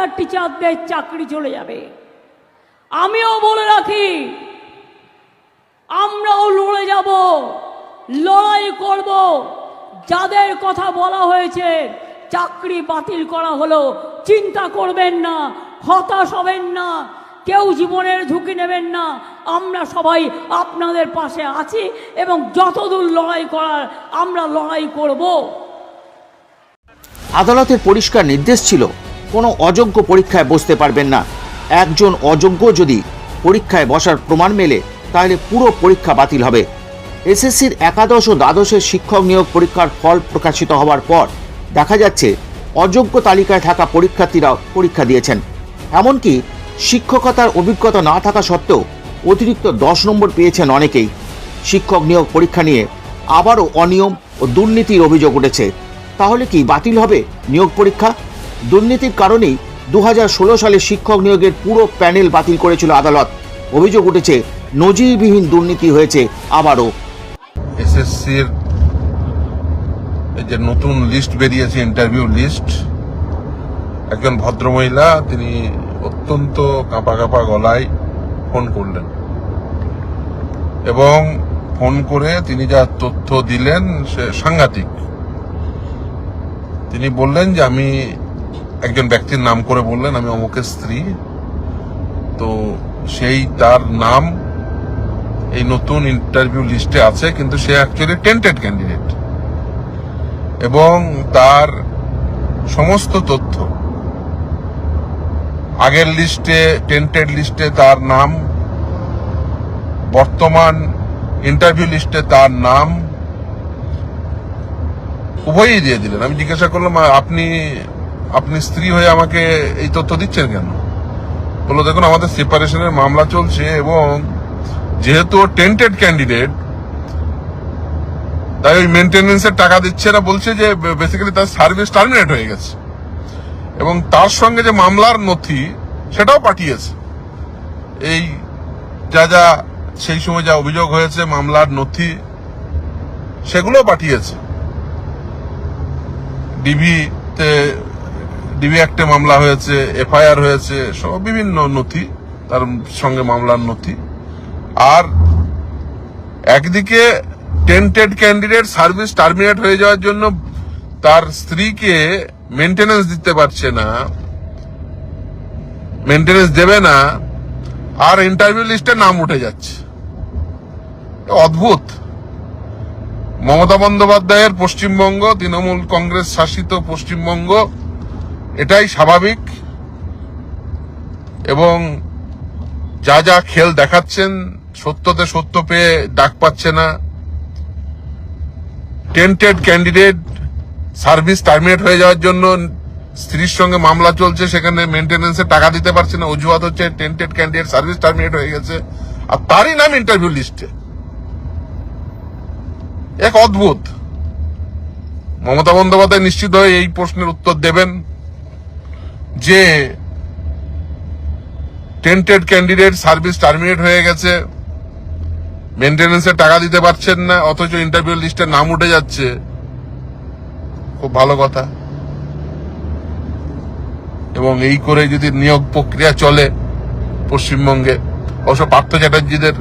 হাজার টিচারদের চাকরি চলে যাবে। আমিও বলে রাখি, আমরাও লড়ে যাব, লড়াই করব। যাদের কথা বলা হয়েছে, চাকরি বাতিল করা হলো, চিন্তা করবেন না, হতাশ হবেন না, কেউ জীবনের ঝুঁকি নেবেন না। আমরা সবাই আপনাদের পাশে আছি এবং যতদূর লড়াই করার, আমরা লড়াই করব। আদালতের পরিষ্কার নির্দেশ ছিল কোনো অযোগ্য পরীক্ষায় বসতে পারবেন না। একজন অযোগ্য যদি পরীক্ষায় বসার প্রমাণ মেলে, তাহলে পুরো পরীক্ষা বাতিল হবে। এসএসসির একাদশ ও দ্বাদশের শিক্ষক নিয়োগ পরীক্ষার ফল প্রকাশিত হওয়ার পর দেখা যাচ্ছে, অযোগ্য তালিকায় থাকা পরীক্ষার্থীরাও পরীক্ষা দিয়েছেন। এমনকি শিক্ষকতার অভিজ্ঞতা না থাকা সত্ত্বেও অতিরিক্ত দশ নম্বর পেয়েছেন অনেকেই। শিক্ষক নিয়োগ পরীক্ষা নিয়ে আবারও অনিয়ম ও দুর্নীতির অভিযোগ উঠেছে। তাহলে কি বাতিল হবে নিয়োগ পরীক্ষা? দুর্নীতির কারণেই দু হাজার ষোলো সালে শিক্ষক নিয়োগের পুরো প্যানেল বাতিল করেছিল আদালত। অভিযোগ উঠেছে, নজিরবিহীন দুর্নীতি হয়েছে আবারও। এসএসসির যে নতুন লিস্ট বেরিয়েছে ইন্টারভিউ লিস্ট, একজন ভদ্রমহিলা, তিনি অত্যন্ত কাঁপা কাঁপা গলায় ফোন করলেন। এবং ফোন করে তিনি যা তথ্য দিলেন, সে সাংঘাতিক। তিনি বললেন যে, আমি একজন ব্যক্তির নাম করে বললেন, আমি অমুকের স্ত্রী। তো সেই তার নাম এই নতুন ইন্টারভিউ লিস্টে আছে, কিন্তু সে অ্যাকচুয়ালি টেন্টেড ক্যান্ডিডেট এবং তার সমস্ত তথ্য, আগের লিস্টে টেন্টেড লিস্টে তার নাম, বর্তমান ইন্টারভিউ লিস্টে তার নাম, উভয়ই দিয়ে দিলেন। আমি জিজ্ঞাসা করলাম, আপনি আপনি স্ত্রী হয়ে আমাকে এই তথ্য দিচ্ছেন কেন? বলল দেখুন, আমাদের সেপারেশনের মামলা চলছে এবং যেহেতু টেন্টেড ক্যান্ডিডেট তাই ওই মেনটেনেন্সের টাকা দিচ্ছে না, বলছে যে বেসিক্যালি তার সার্ভিস টার্মিনেট হয়ে গেছে। এবং তার সঙ্গে যে মামলার নথি, সেটাও পাঠিয়েছে। এই যা যা, সেই সময় যা অভিযোগ হয়েছে, মামলার নথি সেগুলোও পাঠিয়েছে। ডিবিতে ডিবি অ্যাক্টে মামলা হয়েছে, এফআইআর হয়েছে, সব বিভিন্ন নথি, তার সঙ্গে মামলার নথি। আর একদিকে টেন্টেড ক্যান্ডিডেট সার্ভিস টার্মিনেট হয়ে যাওয়ার জন্য তার স্ত্রীকে মেনটেনেন্স দিতে পারছে না মেনটেনেন্স দেবে না, আর ইন্টারভিউ লিস্টে নাম উঠে যাচ্ছে। অদ্ভুত। মমতা বন্দ্যোপাধ্যায়ের পশ্চিমবঙ্গ, তৃণমূল কংগ্রেস শাসিত পশ্চিমবঙ্গ এটাই স্বাভাবিক। এবং যা যা খেল দেখাচ্ছেন, সত্যতে সত্য পেয়ে ডাক পাচ্ছে না। টেন্টেড ক্যান্ডিডেট সার্ভিস টার্মিনেট হয়ে যাওয়ার জন্য স্ত্রীর সঙ্গে মামলা চলছে, সেখানে মেনটেনেন্সে টাকা দিতে পারছে না। অজুহাত হচ্ছে, টেন্টেড ক্যান্ডিডেট সার্ভিস টার্মিনেট হয়ে গেছে। আর তারই নাম ইন্টারভিউ লিস্টে। এক অদ্ভুত। মমতা বন্দ্যোপাধ্যায় নিশ্চিত হয়ে এই প্রশ্নের উত্তর দেবেন। যে টেন্টেড ক্যান্ডিডেট সার্ভিস টার্মিনেট হয়ে গেছে মেনটেনেন্সের টাকা দিতে পারছেন না, অথচ ইন্টারভিউ লিস্টে নাম উঠে যাচ্ছে, খুব ভালো কথা। এবং এই করে যদি নিয়োগ প্রক্রিয়া চলে পশ্চিমবঙ্গে, অবশ্য পার্থ চ্যাটার্জিদের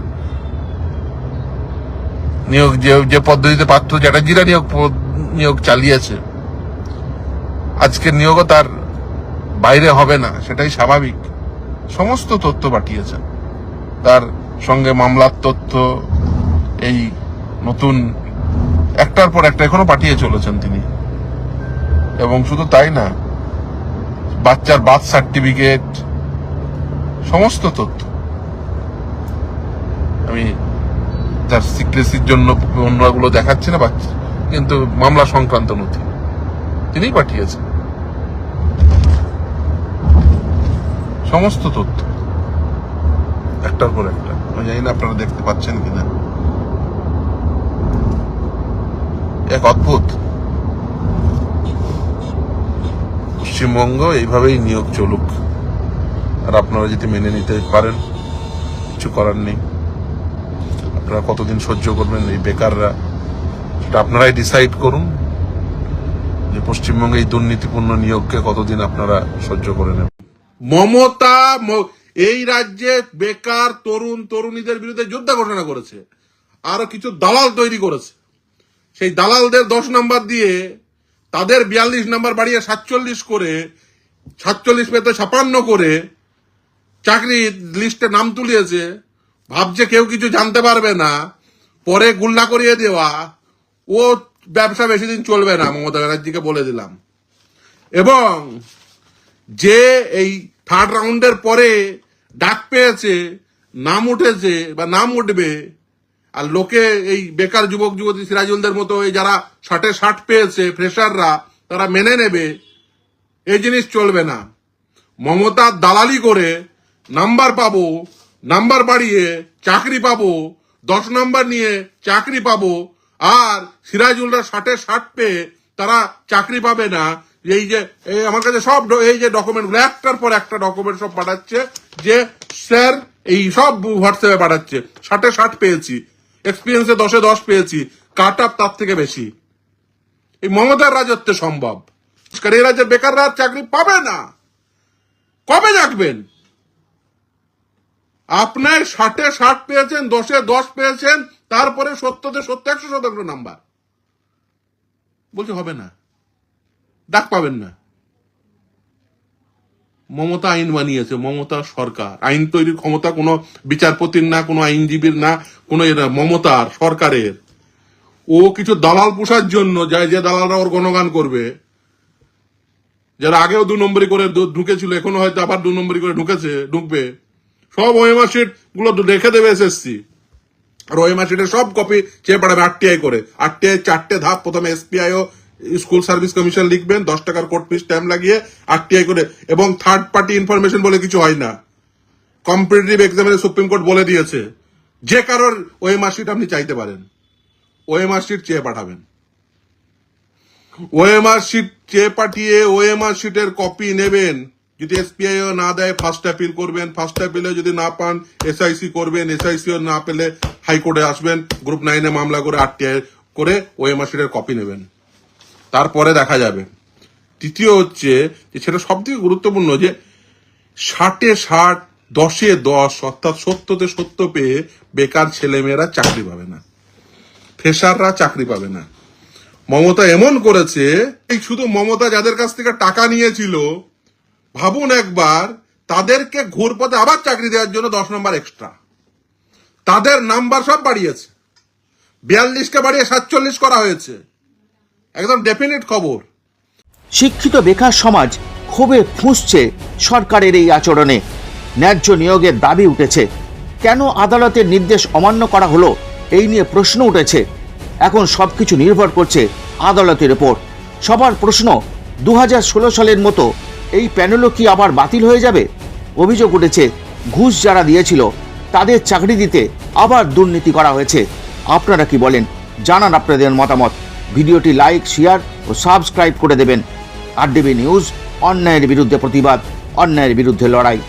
নিয়োগ যে পদ্ধতিতে পার্থ চ্যাটার্জিরা নিয়োগ নিয়োগ চালিয়েছে, আজকের নিয়োগও তার বাইরে হবে না, সেটাই স্বাভাবিক। সমস্ত তথ্য পাঠিয়েছেন। তার সঙ্গে মামলার তথ্য, এই নতুন, একটার পর একটা এখনও পাঠিয়ে চলেছেন তিনি। এবং শুধু তাই না, বাচ্চার বার্থ সার্টিফিকেট, সমস্ত তথ্য। আমি তার সিক্রেসির জন্য অন্যগুলো দেখাচ্ছি না, বাচ্চা কিন্তু মামলা সংক্রান্ত নথি তিনিই পাঠিয়েছেন। সমস্ত তথ্য। একটার পর একটা। আমি জানি না আপনারা দেখতে পাচ্ছেন কিনা। এক অদ্ভুত। পশ্চিমবঙ্গ এইভাবেই নিয়োগ চলুক। আর আপনারা যদি মেনে নিতে পারেন, কিছু করার নেই। আপনারা কতদিন সহ্য করবেন এই বেকাররা? সেটা আপনারাই ডিসাইড করুন। যে পশ্চিমবঙ্গে এই দুর্নীতিপূর্ণ নিয়োগকে কতদিন আপনারা সহ্য করে নেবেন। মমতা এই রাজ্যে বেকার তরুণ, তরুণীদের বিরুদ্ধে যুদ্ধ ঘোষণা করেছে। আরও কিছু দালাল তৈরি করেছে। সেই দালালদের দশ নাম্বার দিয়ে তাদের বিয়াল্লিশ নাম্বার বাড়িয়ে সাতচল্লিশ করে, সাতচল্লিশ পেতে ছাপান্ন করে চাকরি লিস্টে নাম তুলিয়েছে। ভাবছে কেউ কিছু জানতে পারবে না। পরে গুল্লা করিয়ে দেওয়া। ও ব্যবসা বেশি দিন চলবে না, মমতা ব্যানার্জিকে বলে দিলাম। এবং যে এই থার্ড রাউন্ডের পরে ডাক পেয়েছে, নাম উঠেছে বা নাম উঠবে, আর লোকে এই বেকার যুবক, যুবতী, সিরাজুলদের মতো এই যারা ষাটে ষাট পেয়েছে ফ্রেশাররা তারা মেনে নেবে, এই জিনিস চলবে না। মমতা দালালি করে নাম্বার পাবো, নাম্বার বাড়িয়ে চাকরি পাবো, দশ নাম্বার নিয়ে চাকরি পাবো, আর সিরাজুলরা ষাটে ষাট পেয়ে তারা চাকরি পাবে না এই যে আমার কাছে সব এই যে ডকুমেন্টগুলো একটার পর একটা ডকুমেন্ট সব পাঠাচ্ছে যে স্যার এই সব হোয়াটসঅ্যাপে পাঠাচ্ছে। ষাটে ষাট পেয়েছি। এক্সপিরিয়েন্সে দশে দশ পেয়েছি। কাট আপ তার থেকে বেশি। এই মমতার রাজত্বে সম্ভব। কারণ এই রাজ্যের বেকাররা চাকরি পাবে না। কবে রাখবেন আপনার ষাটে ষাট পেয়েছেন, দশে দশ পেয়েছেন, তারপরে সত্যতে সত্য একশো শতাংশ নাম্বার বলছে হবে না। ডাক পাবেন না। মমতা আইন বানিয়েছে, মমতা সরকার। আইন তৈরির ক্ষমতা কোনো বিচারপতির না, কোনো আইনজীবীর না, কোনো মমতার, সরকারের। ও কিছু দালাল পোষার জন্য যায় যে দালালরা ওর গণগান করবে। যারা আগেও দু নম্বরই করে ঢুকেছিল, এখনও হয়তো আবার দু নম্বরই করে ঢুকেছে, ঢুকবে। সব ওএমআরগুলো রেখে দেবে এসএসসি আর ওএমআর সব কপি চেয়ে পাঠাবে আরটিআই করে। আরটিআই চারটে ধাপ, প্রথমে এসপিআই ও স্কুল সার্ভিস কমিশন লিখবেন, দশ টাকার কোর্ট ফিস স্ট্যাম্প লাগিয়ে আরটিআই করে, এবং থার্ড পার্টি ইনফরমেশন বলে কিছু হয় না। কম্পিটিটিভ এক্সামিনে সুপ্রিম কোর্ট বলে দিয়েছে, যে কারোর ওএমআর শিট আপনি চাইতে পারেন, ওএমআর শিট চেয়ে পাঠাবেন। ওএমআর শিট চেয়ে পাঠিয়ে ওএমআর শিটের কপি নেবেন, যদি এসপিআইও না দেয় ফার্স্ট অ্যাপিল করবেন ফার্স্ট অ্যাপিলে যদি না পান এসআইসি করবেন এসআইসিও না পেলে হাইকোর্টে আসবেন গ্রুপ নাইনে মামলা করে আরটিআই করে ওএমআর শিটের কপি নেবেন। তারপরে দেখা যাবে। তৃতীয় হচ্ছে যে সেটা সব থেকে গুরুত্বপূর্ণ যে ষাটে ষাট, দশে দশ, অর্থাৎ সত্যতে সত্য পেয়ে বেকার ছেলেমেয়েরা চাকরি পাবে না। ফ্রেশাররা চাকরি পাবে না। মমতা এমন করেছে, এই শুধু মমতা যাদের কাছ থেকে টাকা নিয়েছিল, ভাবুন একবার, তাদেরকে ঘুরপথে আবার চাকরি দেওয়ার জন্য দশ নম্বর এক্সট্রা তাদের নাম্বার সব বাড়িয়েছে। বিয়াল্লিশকে বাড়িয়ে সাতচল্লিশ করা হয়েছে। একদম ডেফিনেট খবর। শিক্ষিত বেকার সমাজ ক্ষোভে ফুঁসছে সরকারের এই আচরণে। ন্যায্য নিয়োগের দাবি উঠেছে। কেন আদালতের নির্দেশ অমান্য করা হলো? এই নিয়ে প্রশ্ন উঠেছে। এখন সবকিছু নির্ভর করছে আদালতের উপর। সবার প্রশ্ন দু হাজার ষোলো সালের মতো এই প্যানেলও কি আবার বাতিল হয়ে যাবে? অভিযোগ উঠেছে, ঘুষ যারা দিয়েছিল, তাদের চাকরি দিতে আবার দুর্নীতি করা হয়েছে। আপনারা কি বলেন? জানান আপনাদের মতামত। ভিডিওটি লাইক, শেয়ার ও সাবস্ক্রাইব করে দেবেন। আর ডিবি নিউজ, অন্যায়ের বিরুদ্ধে প্রতিবাদ, অন্যায়ের বিরুদ্ধে লড়াই।